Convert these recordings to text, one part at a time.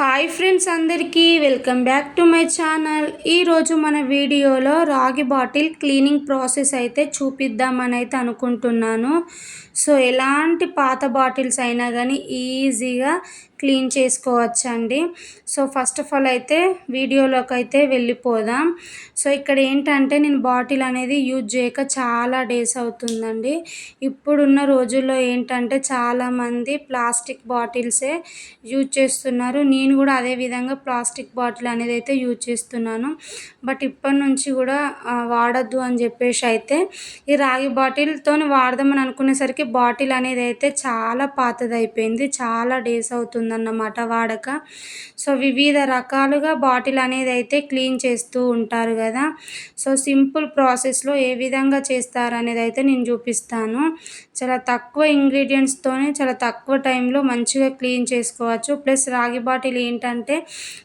Hi friends అందరికీ welcome back to my channel ఈరోజు మన వీడియోలో రాగి బాటిల్ క్లీనింగ్ ప్రాసెస్ అయితే చూపిద్దామని అయితే అనుకుంటున్నాను. సో ఎలాంటి పాత బాటిల్స్ అయినా కానీ ఈజీగా క్లీన్ చేసుకోవచ్చండి. సో ఫస్ట్ ఆఫ్ ఆల్ అయితే వీడియోలోకి అయితే వెళ్ళిపోదాం. సో ఇక్కడ ఏంటంటే నేను బాటిల్ అనేది యూజ్ చేయక చాలా డేస్ అవుతుందండి. ఇప్పుడున్న రోజుల్లో ఏంటంటే చాలామంది ప్లాస్టిక్ బాటిల్సే యూజ్ చేస్తున్నారు. నేను కూడా అదే విధంగా ప్లాస్టిక్ బాటిల్ అనేది అయితే యూజ్ చేస్తున్నాను. బట్ ఇప్పటి నుంచి కూడా వాడద్దు అని చెప్పేసి అయితే ఈ రాగి బాటిల్తో వాడదామని అనుకునేసరికి బాటిల్ అనేది అయితే చాలా పాతది అయిపోయింది చాలా డేస్ అవుతుంది. ఉంటుందన్నమాట వాడక. సో వివిధ రకాలుగా బాటిల్ అనేది అయితే క్లీన్ చేస్తూ ఉంటారు కదా. సో సింపుల్ ప్రాసెస్లో ఏ విధంగా చేస్తారు అనేది అయితే నేను చూపిస్తాను. చాలా తక్కువ ఇంగ్రీడియంట్స్తోనే చాలా తక్కువ టైంలో మంచిగా క్లీన్ చేసుకోవచ్చు. ప్లస్ రాగి బాటిల్ ఏంటంటే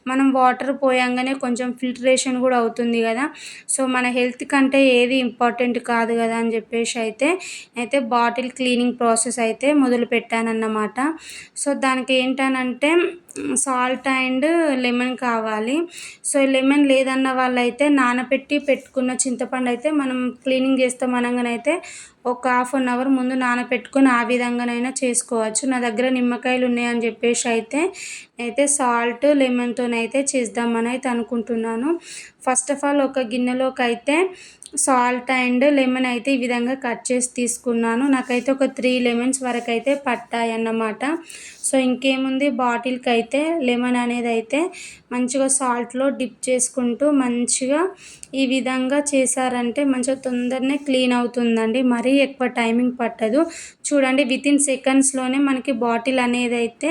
మనం వాటర్ పోయంగానే కొంచెం ఫిల్టరేషన్ కూడా అవుతుంది కదా. సో మన హెల్త్ కంటే ఏది ఇంపార్టెంట్ కాదు కదా అని చెప్పేసి అయితే అయితే బాటిల్ క్లీనింగ్ ప్రాసెస్ అయితే మొదలు పెట్టానన్నమాట సో దానికి ఏంటని అంటే సాల్ట్ అండ్ లెమన్ కావాలి. సో లెమన్ లేదన్న వాళ్ళైతే నానబెట్టి పెట్టుకున్న చింతపండు అయితే మనం క్లీనింగ్ చేస్తాం అనగానైతే ఒక హాఫ్ అన్ అవర్ ముందు నానబెట్టుకొని ఆ విధంగానైనా చేసుకోవచ్చు. నా దగ్గర నిమ్మకాయలు ఉన్నాయని చెప్పేసి అయితే అయితే సాల్ట్ లెమన్తోనైతే చేద్దామని అయితే అనుకుంటున్నాను. ఫస్ట్ ఆఫ్ ఆల్ ఒక గిన్నెలోకి అయితే సాల్ట్ అండ్ లెమన్ అయితే ఈ విధంగా కట్ చేసి తీసుకున్నాను. నాకైతే ఒక త్రీ లెమన్స్ వరకు అయితే పట్టాయి అన్నమాట సో ఇంకేముంది? బాటిల్కి అయితే అయితే లెమన్ అనేది అయితే మంచిగా సాల్ట్లో డిప్ చేసుకుంటూ మంచిగా ఈ విధంగా చేశారంటే మంచిగా తొందరనే క్లీన్ అవుతుందండి. మరీ ఎక్కువ టైమింగ్ పట్టదు. చూడండి విత్ ఇన్ సెకండ్స్లోనే మనకి బాటిల్ అనేది అయితే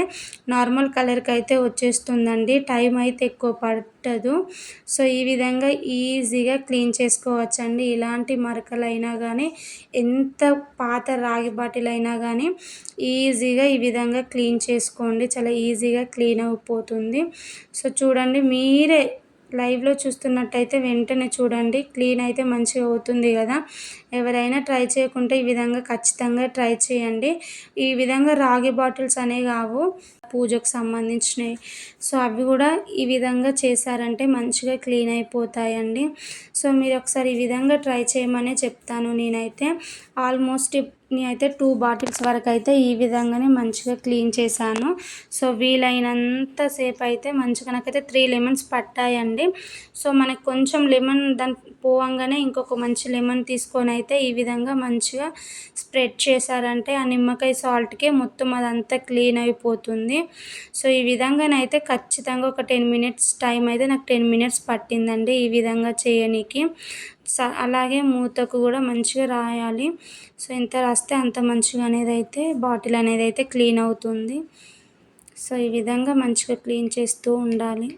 నార్మల్ కలర్కి అయితే వచ్చేస్తుందండి. టైం అయితే ఎక్కువ పట్టదు. సో ఈ విధంగా ఈజీగా క్లీన్ చేసుకోవచ్చండి. ఇలాంటి మరకలైనా కానీ ఎంత పాత రాగి బాటిల్ అయినా కానీ ఈజీగా ఈ విధంగా క్లీన్ చేసుకోండి. చాలా ఈజీగా క్లీన్ అయిపోతుంది. సో చూడండి మీరే లైవ్లో చూస్తున్నట్టయితే వెంటనే చూడండి. క్లీన్ అయితే మంచిగా అవుతుంది కదా. ఎవరైనా ట్రై చేయకుంటే ఈ విధంగా ఖచ్చితంగా ట్రై చేయండి. ఈ విధంగా రాగి బాటిల్స్ అనే కావు పూజకు సంబంధించినవి. సో అవి కూడా ఈ విధంగా చేశారంటే మంచిగా క్లీన్ అయిపోతాయండి. సో మీరు ఒకసారి ఈ విధంగా ట్రై చేయమనే చెప్తాను నేనైతే. ఆల్మోస్ట్ అయితే టూ బాటిల్స్ వరకు అయితే ఈ విధంగానే మంచిగా క్లీన్ చేశాను. సో వీలైనంత సేపు అయితే మంచిగా నాకైతే త్రీ లెమన్స్ పట్టాయండి. సో మనకు కొంచెం లెమన్ దాని పోవంగానే ఇంకొక మంచి లెమన్ తీసుకొని అయితే ఈ విధంగా మంచిగా స్ప్రెడ్ చేశారంటే ఆ నిమ్మకాయ సాల్ట్కే మొత్తం అదంతా క్లీన్ అయిపోతుంది. సో ఈ విధంగానైతే ఖచ్చితంగా ఒక టెన్ మినిట్స్ టైం అయితే నాకు టెన్ మినిట్స్ పట్టిందండి ఈ విధంగా చేయనీకి. అలాగే మూతకు కూడా మంచిగా రాయాలి. సో ఎంత రాస్తే అంత మంచిగా అనేది అయితే బాటిల్ అనేది అయితే క్లీన్ అవుతుంది. సో ఈ విధంగా మంచిగా క్లీన్ చేస్తూ ఉండాలి.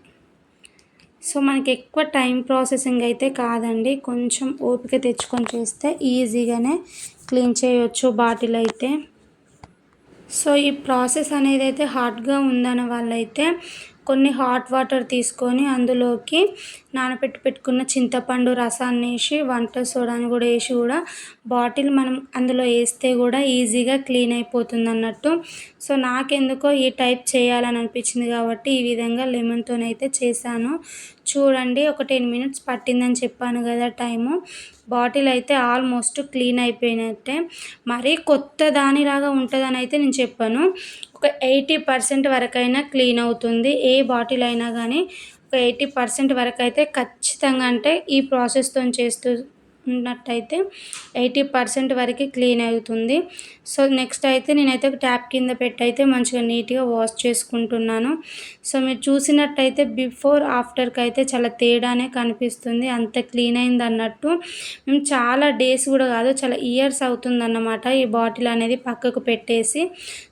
సో మనకి ఎక్కువ టైం ప్రాసెసింగ్ అయితే కాదండి. కొంచెం ఓపిక తెచ్చుకొని చేస్తే ఈజీగానే క్లీన్ చేయొచ్చు బాటిల్ అయితే. సో ఈ ప్రాసెస్ అనేది అయితే హార్డ్గా ఉందన్న వాళ్ళైతే కొన్ని హాట్ వాటర్ తీసుకొని అందులోకి నానబెట్టి పెట్టుకున్న చింతపండు రసాన్ని వేసి వంట సోడాని కూడా వేసి కూడా బాటిల్ మనం అందులో వేస్తే కూడా ఈజీగా క్లీన్ అయిపోతుంది అన్నట్టు సో నాకెందుకో ఈ టైప్ చేయాలని అనిపించింది కాబట్టి ఈ విధంగా లెమన్తోనైతే చేశాను. చూడండి ఒక టెన్ మినిట్స్ పట్టిందని చెప్పాను కదా టైము బాటిల్ అయితే ఆల్మోస్ట్ క్లీన్ అయిపోయినట్టే. మరీ కొత్త దానిలాగా ఉంటుందని అయితే నేను చెప్పాను. ఒక ఎయిటీ పర్సెంట్ వరకైనా క్లీన్ అవుతుంది. ఏ బాటిల్ అయినా కానీ ఒక ఎయిటీ పర్సెంట్ వరకు అయితే ఖచ్చితంగా అంటే ఈ ప్రాసెస్తో చేస్తూ ఉన్నట్టయితే ఎయిటీ పర్సెంట్ వరకు క్లీన్ అవుతుంది. సో నెక్స్ట్ అయితే నేనైతే ట్యాప్ కింద పెట్టి అయితే మంచిగా నీట్గా వాష్ చేసుకుంటున్నాను. సో మీరు చూసినట్టయితే బిఫోర్ ఆఫ్టర్కి అయితే చాలా తేడానే కనిపిస్తుంది. అంత క్లీన్ అయింది అన్నట్టు. మేము చాలా డేస్ కూడా కాదు చాలా ఇయర్స్ అవుతుందన్నమాట ఈ బాటిల్ అనేది పక్కకు పెట్టేసి.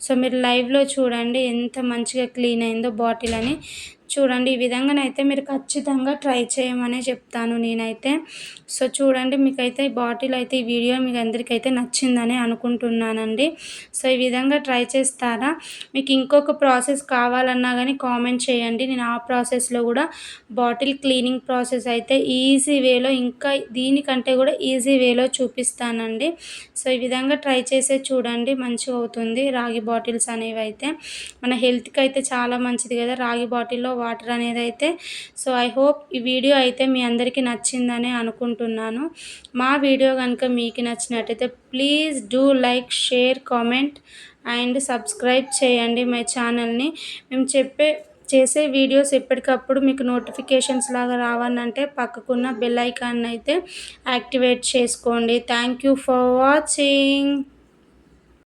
సో మీరు లైవ్లో చూడండి ఎంత మంచిగా క్లీన్ అయిందో బాటిల్ అని. చూడండి ఈ విధంగానైతే మీరు ఖచ్చితంగా ట్రై చేయమనే చెప్తాను నేనైతే. సో చూడండి మీకైతే ఈ బాటిల్ అయితే ఈ వీడియో మీకు అందరికైతే నచ్చిందని అనుకుంటున్నానండి. సో ఈ విధంగా ట్రై చేస్తారా? మీకు ఇంకొక ప్రాసెస్ కావాలన్నా కానీ కామెంట్ చేయండి. నేను ఆ ప్రాసెస్లో కూడా బాటిల్ క్లీనింగ్ ప్రాసెస్ అయితే ఈజీ వేలో ఇంకా దీనికంటే కూడా ఈజీ వేలో చూపిస్తానండి. సో ఈ విధంగా ట్రై చేసే చూడండి మంచిగా అవుతుంది. రాగి బాటిల్స్ అనేవి అయితే మన హెల్త్కి అయితే చాలా మంచిది కదా రాగి బాటిల్లో వాటర్ అనేది అయితే. సో ఐ హోప్ ఈ వీడియో అయితే మీ అందరికీ నచ్చిందని అనుకుంటున్నాను. మా వీడియో కనుక మీకు నచ్చినట్టయితే please do like share comment and subscribe చేయండి మై ఛానల్ని. మేము చెప్పే చేసే వీడియోస్ ఎప్పటికప్పుడు మీకు నోటిఫికేషన్స్ లాగా రావాలంటే పక్కకున్న బెల్ ఐకాన్ అయితే యాక్టివేట్ చేసుకోండి. Thank you for watching